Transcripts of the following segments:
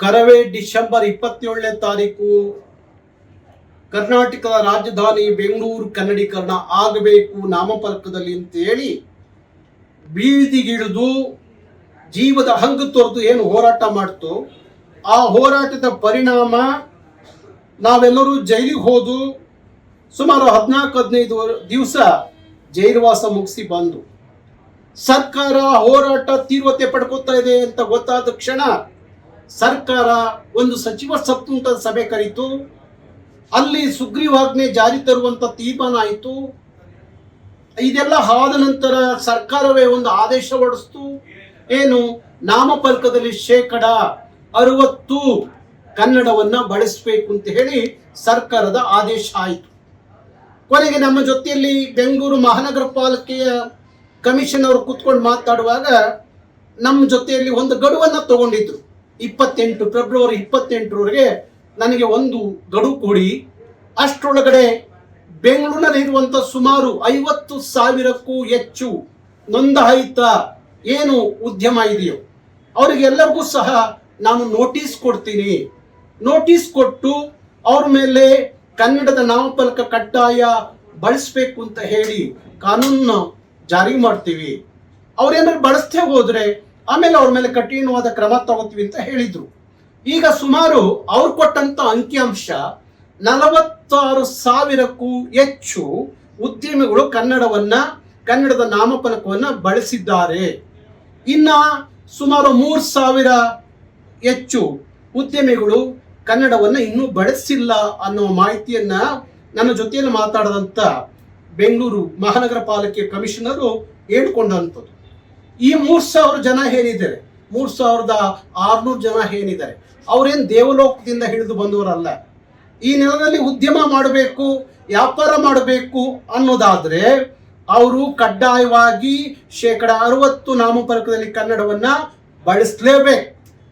Karave December ಇಪ್ಪತ್ತೇಳನೇ ತಾರೀಕು ಕರ್ನಾಟಕದ ರಾಜಧಾನಿ ಬೆಂಗಳೂರು ಕನ್ನಡೀಕರಣ ಆಗಬೇಕು ನಾಮಫಲಕದಲ್ಲಿ ಅಂತ ಹೇಳಿ ಬೀದಿಗಿಳಿದು ಜೀವದ ಹಂಗು ತೊರೆದು ಏನು ಹೋರಾಟ ಮಾಡ್ತು, ಆ ಹೋರಾಟದ ಪರಿಣಾಮ ನಾವೆಲ್ಲರೂ ಜೈಲಿಗೆ ಹೋದು ಸುಮಾರು ಹದಿನಾಲ್ಕು, ಹದಿನೈದು ದಿವಸ ಜೈಲುವಾಸ ಮುಗಿಸಿ ಬಂದು ಸರ್ಕಾರ ಹೋರಾಟ ತೀವ್ರತೆ ಪಡ್ಕೋತಾ ಇದೆ ಅಂತ ಗೊತ್ತಾದ ಕ್ಷಣ ಸರ್ಕಾರ ಒಂದು ಸಚಿವ ಸಪ್ತುಂಟದ ಸಭೆ ಕರೀತು. ಅಲ್ಲಿ ಸುಗ್ರೀವಾಜ್ಞೆ ಜಾರಿ ತರುವಂತ ತೀರ್ಮಾನ ಆಯಿತು. ಇದೆಲ್ಲ ಆದ ನಂತರ ಸರ್ಕಾರವೇ ಒಂದು ಆದೇಶ ಹೊಡಿಸ್ತು ಏನು ನಾಮಫಲಕದಲ್ಲಿ ಶೇಕಡ ಅರವತ್ತು ಕನ್ನಡವನ್ನ ಬಳಸಬೇಕು ಅಂತ ಹೇಳಿ ಸರ್ಕಾರದ ಆದೇಶ ಆಯಿತು. ಕೊನೆಗೆ ನಮ್ಮ ಜೊತೆಯಲ್ಲಿ ಬೆಂಗಳೂರು ಮಹಾನಗರ ಪಾಲಿಕೆಯ ಕಮಿಷನ್ ಅವರು ಕೂತ್ಕೊಂಡು ಮಾತಾಡುವಾಗ ನಮ್ಮ ಜೊತೆಯಲ್ಲಿ ಒಂದು ಗಡುವನ್ನು ತಗೊಂಡಿದ್ರು. ಇಪ್ಪತ್ತೆಂಟು ಫೆಬ್ರವರಿ ಇಪ್ಪತ್ತೆಂಟರವರೆಗೆ ನನಗೆ ಒಂದು ಗಡು ಕೊಡಿ. ಅಷ್ಟರೊಳಗಡೆ ಬೆಂಗಳೂರಿನಲ್ಲಿ ಇರುವಂತ ಸುಮಾರು ಐವತ್ತು ಸಾವಿರಕ್ಕೂ ಹೆಚ್ಚು ನೋಂದಾಯಿತ ಏನು ಉದ್ಯಮ ಇದೆಯೋ, ಅವರಿಗೆಲ್ಲರಿಗೂ ಸಹ ನಾನು ನೋಟಿಸ್ ಕೊಡ್ತೀನಿ. ನೋಟಿಸ್ ಕೊಟ್ಟು ಅವ್ರ ಮೇಲೆ ಕನ್ನಡದ ನಾಮಫಲಕ ಕಡ್ಡಾಯ ಬಳಸಬೇಕು ಅಂತ ಹೇಳಿ ಕಾನೂನು ಜಾರಿ ಮಾಡ್ತೀವಿ. ಅವ್ರೇನಾದ್ರು ಬಳಸ್ತೇ ಹೋದ್ರೆ ಆಮೇಲೆ ಅವ್ರ ಮೇಲೆ ಕಠಿಣವಾದ ಕ್ರಮ ತಗೋತೀವಿ ಅಂತ ಹೇಳಿದ್ರು. ಈಗ ಸುಮಾರು ಅವ್ರು ಕೊಟ್ಟಂತ ಅಂಕಿಅಂಶ ನಲವತ್ತಾರು ಸಾವಿರಕ್ಕೂ ಹೆಚ್ಚು ಉದ್ಯಮಿಗಳು ಕನ್ನಡವನ್ನ, ಕನ್ನಡದ ನಾಮಫಲಕವನ್ನ ಬಳಸಿದ್ದಾರೆ. ಇನ್ನ ಸುಮಾರು ಮೂರು ಸಾವಿರ ಹೆಚ್ಚು ಉದ್ಯಮಿಗಳು ಕನ್ನಡವನ್ನ ಇನ್ನೂ ಬಳಸಿಲ್ಲ ಅನ್ನೋ ಮಾಹಿತಿಯನ್ನ ನನ್ನ ಜೊತೆಯಲ್ಲಿ ಮಾತಾಡದಂತ ಬೆಂಗಳೂರು ಮಹಾನಗರ ಪಾಲಿಕೆ ಕಮಿಷನರು ಹೇಳ್ಕೊಂಡಂಥದ್ದು. ಈ ಮೂರ್ ಸಾವಿರ ಜನ ಏನಿದ್ದಾರೆ? ಮೂರು ಸಾವಿರದ ಆರುನೂರು ಜನ ಏನಿದ್ದಾರೆ? ಅವ್ರೇನ್ ದೇವಲೋಕದಿಂದ ಹಿಡಿದು ಬಂದವರಲ್ಲ. ಈ ನೆಲದಲ್ಲಿ ಉದ್ಯಮ ಮಾಡಬೇಕು, ವ್ಯಾಪಾರ ಮಾಡಬೇಕು ಅನ್ನೋದಾದ್ರೆ ಅವರು ಕಡ್ಡಾಯವಾಗಿ ಶೇಕಡ ಅರವತ್ತು ನಾಮಫಲಕದಲ್ಲಿ ಕನ್ನಡವನ್ನ ಬಳಸಲೇಬೇಕು.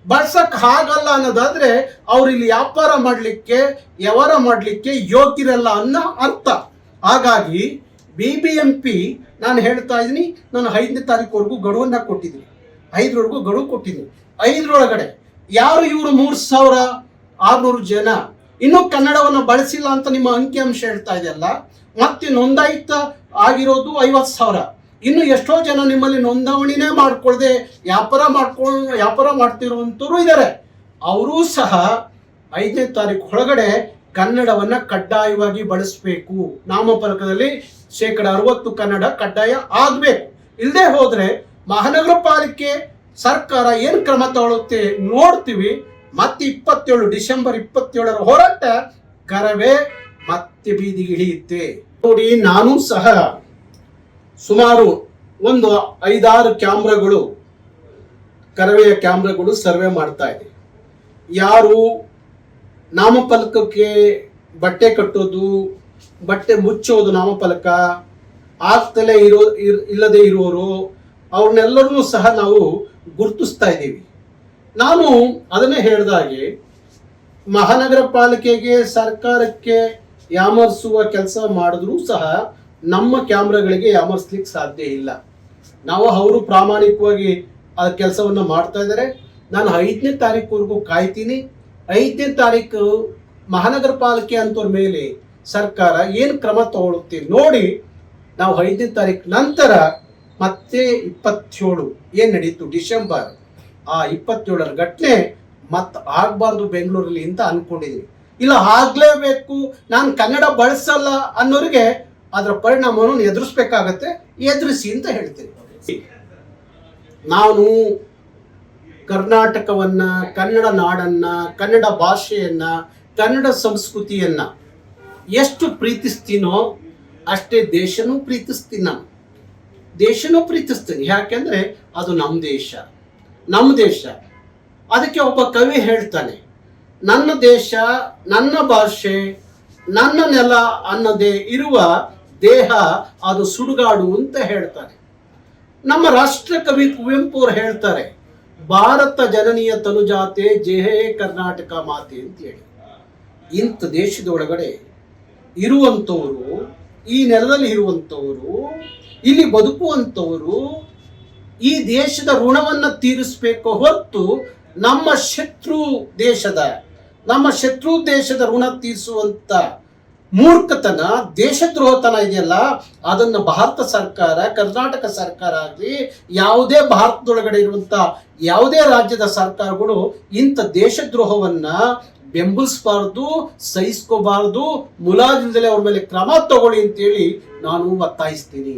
ಬಳಸಕ್ ಆಗಲ್ಲ ಅನ್ನೋದಾದ್ರೆ ಅವ್ರು ಇಲ್ಲಿ ವ್ಯಾಪಾರ ಮಾಡಲಿಕ್ಕೆ, ವ್ಯವಹಾರ ಮಾಡಲಿಕ್ಕೆ ಯೋಗ್ಯರಲ್ಲ ಅನ್ನೋ ಅರ್ಥ. ಹಾಗಾಗಿ ಬಿ ಬಿ ಎಂ ಪಿ ನಾನು ಹೇಳ್ತಾ ಇದ್ದೀನಿ, ನಾನು ಐದನೇ ತಾರೀಕುವರೆಗೂ ಗಡುವನ್ನು ಕೊಟ್ಟಿದ್ದೀನಿ. ಐದರವರೆಗೂ ಗಡುವು ಕೊಟ್ಟಿದ್ದೀನಿ. ಐದರೊಳಗಡೆ ಯಾರು ಇವರು ಮೂರು ಸಾವಿರ ಆರುನೂರು ಜನ? ಇನ್ನೂ ಕನ್ನಡವನ್ನು ಬಳಸಿಲ್ಲ ಅಂತ ನಿಮ್ಮ ಅಂಕಿಅಂಶ ಹೇಳ್ತಾ ಇದೆಯಲ್ಲ ಮತ್ತೆ ನೋಂದಾಯಿತ ಆಗಿರೋದು ಐವತ್ತು ಸಾವಿರ. ಇನ್ನು ಎಷ್ಟೋ ಜನ ನಿಮ್ಮಲ್ಲಿ ನೋಂದಣಿನೇ ಮಾಡ್ಕೊಳ್ದೆ, ವ್ಯಾಪಾರ ಮಾಡ್ಕೊಂಡು ವ್ಯಾಪಾರ ಮಾಡ್ತಿರುವಂಥವ್ರು ಇದ್ದಾರೆ ಅವರೂ ಸಹ ಐದನೇ ತಾರೀಕು ಒಳಗಡೆ ಕನ್ನಡವನ್ನ ಕಡ್ಡಾಯವಾಗಿ ಬಳಸಬೇಕು. ನಾಮಫಲಕದಲ್ಲಿ ಶೇಕಡ ಅರವತ್ತು ಕನ್ನಡ ಕಡ್ಡಾಯ ಆಗಬೇಕು. ಇಲ್ಲದೆ ಹೋದ್ರೆ ಮಹಾನಗರ ಪಾಲಿಕೆ ಸರ್ಕಾರ ಏನು ಕ್ರಮ ತಗೊಳುತ್ತೆ ನೋಡ್ತೀವಿ. ಮತ್ತೆ ಇಪ್ಪತ್ತೇಳು, ಡಿಸೆಂಬರ್ ಇಪ್ಪತ್ತೇಳರ ಹೋರಾಟ ಕರವೇ ಮತ್ತೆ ಬೀದಿಗೆ ಇಳಿಯುತ್ತೆ ನೋಡಿ, ನಾನು ಸಹ ಸುಮಾರು ಒಂದು ಐದಾರು ಕ್ಯಾಮ್ರಾಗಳು, ಕರವೆಯ ಕ್ಯಾಮ್ರಾಗಳು ಸರ್ವೆ ಮಾಡ್ತಾ ಇದೆ ಯಾರು ನಾಮಫಲಕಕ್ಕೆ ಬಟ್ಟೆ ಕಟ್ಟೋದು, ಬಟ್ಟೆ ಮುಚ್ಚೋದು ನಾಮಫಲಕ, ಆಗ್ತಲೇ ಇರೋ ಇಲ್ಲದೆ ಇರುವವರು ಅವ್ರನ್ನೆಲ್ಲರನ್ನೂ ಸಹ ನಾವು ಗುರುತಿಸ್ತಾ ಇದ್ದೀವಿ. ನಾನು ಅದನ್ನೇ ಹೇಳಿದಾಗೆ ಮಹಾನಗರ ಪಾಲಿಕೆಗೆ, ಸರ್ಕಾರಕ್ಕೆ ಯಾಮರ್ಸುವ ಕೆಲಸ ಮಾಡಿದ್ರೂ ಸಹ ನಮ್ಮ ಕ್ಯಾಮ್ರಾಗಳಿಗೆ ಯಾಮರ್ಸ್ಲಿಕ್ಕೆ ಸಾಧ್ಯ ಇಲ್ಲ. ನಾವು ಅವರು ಪ್ರಾಮಾಣಿಕವಾಗಿ ಆ ಕೆಲಸವನ್ನು ಮಾಡ್ತಾ ಇದ್ದಾರೆ. ನಾನು ಐದನೇ ತಾರೀಕುವರೆಗೂ ಕಾಯ್ತೀನಿ. ಐದನೇ ತಾರೀಕು ಮಹಾನಗರ ಪಾಲಿಕೆ ಅಂತವ್ರ ಮೇಲೆ ಸರ್ಕಾರ ಏನು ಕ್ರಮ ತಗೊಳುತ್ತೆ ನೋಡಿ ನಾವು ಐದನೇ ತಾರೀಕು ನಂತರ ಮತ್ತೆ ಇಪ್ಪತ್ತೇಳು ಏನು ನಡೀತು? ಡಿಸೆಂಬರ್. ಆ ಇಪ್ಪತ್ತೇಳರ ಘಟನೆ ಮತ್ತೆ ಆಗಬಾರ್ದು ಬೆಂಗಳೂರಲ್ಲಿ ಅಂತ ಅಂದ್ಕೊಂಡಿದ್ದೀನಿ ಇಲ್ಲ ಆಗಲೇಬೇಕು ನಾನು ಕನ್ನಡ ಬಳಸಲ್ಲ ಅನ್ನೋರಿಗೆ ಅದರ ಪರಿಣಾಮವನ್ನು ಎದುರಿಸ್ಬೇಕಾಗತ್ತೆ ಎದುರಿಸಿ ಅಂತ ಹೇಳ್ತೀನಿ. ನಾನು ಕರ್ನಾಟಕವನ್ನ, ಕನ್ನಡ ನಾಡನ್ನ, ಕನ್ನಡ ಭಾಷೆಯನ್ನ, ಕನ್ನಡ ಸಂಸ್ಕೃತಿಯನ್ನ ಎಷ್ಟು ಪ್ರೀತಿಸ್ತೀನೋ ಅಷ್ಟೇ ದೇಶನೂ ಪ್ರೀತಿಸ್ತೀನಿ ನಾನು. ದೇಶನೂ ಪ್ರೀತಿಸ್ತೀನಿ. ಯಾಕೆಂದ್ರೆ ಅದು ನಮ್ಮ ದೇಶ. ನಮ್ಮ ದೇಶ. ಅದಕ್ಕೆ ಒಬ್ಬ ಕವಿ ಹೇಳ್ತಾನೆ, ನನ್ನ ದೇಶ, ನನ್ನ ಭಾಷೆ, ನನ್ನ ನೆಲ ಅನ್ನದೇ ಇರುವ ದೇಹ ಅದು ಸುಡುಗಾಡು ಅಂತ ಹೇಳ್ತಾನೆ. ನಮ್ಮ ರಾಷ್ಟ್ರ ಕವಿ ಕುವೆಂಪು ಅವರು ಹೇಳ್ತಾರೆ ಭಾರತ ಜನನೀಯ ತನುಜಾತೆ ಜೆಹೇ ಕರ್ನಾಟಕ ಮಾತೆ ಅಂತ ಹೇಳಿ. ಇಂಥ ದೇಶದೊಳಗಡೆ ಇರುವಂಥವರು, ಈ ನೆಲದಲ್ಲಿ ಇರುವಂಥವರು, ಇಲ್ಲಿ ಬದುಕುವಂಥವರು ಈ ದೇಶದ ಋಣವನ್ನು ತೀರಿಸಬೇಕು ಹೊರತು ನಮ್ಮ ಶತ್ರು ದೇಶದ, ನಮ್ಮ ಶತ್ರು ದೇಶದ ಋಣ ತೀರಿಸುವಂತ ಮೂರ್ಖತನ, ದೇಶದ್ರೋಹತನ ಇದೆಯಲ್ಲ, ಅದನ್ನು ಭಾರತ ಸರ್ಕಾರ, ಕರ್ನಾಟಕ ಸರ್ಕಾರ ಆಗಲಿ, ಯಾವುದೇ ಭಾರತದೊಳಗಡೆ ಇರುವಂತ ಯಾವುದೇ ರಾಜ್ಯದ ಸರ್ಕಾರಗಳು ಇಂಥ ದೇಶದ್ರೋಹವನ್ನ ಬೆಂಬಲಿಸಬಾರ್ದು, ಸಹಿಸ್ಕೋಬಾರ್ದು ಮುಲಾಜಿಂದಲೇ ಅವ್ರ ಮೇಲೆ ಕ್ರಮ ತಗೊಳ್ಳಿ ಅಂತೇಳಿ ನಾನು ಒತ್ತಾಯಿಸ್ತೀನಿ.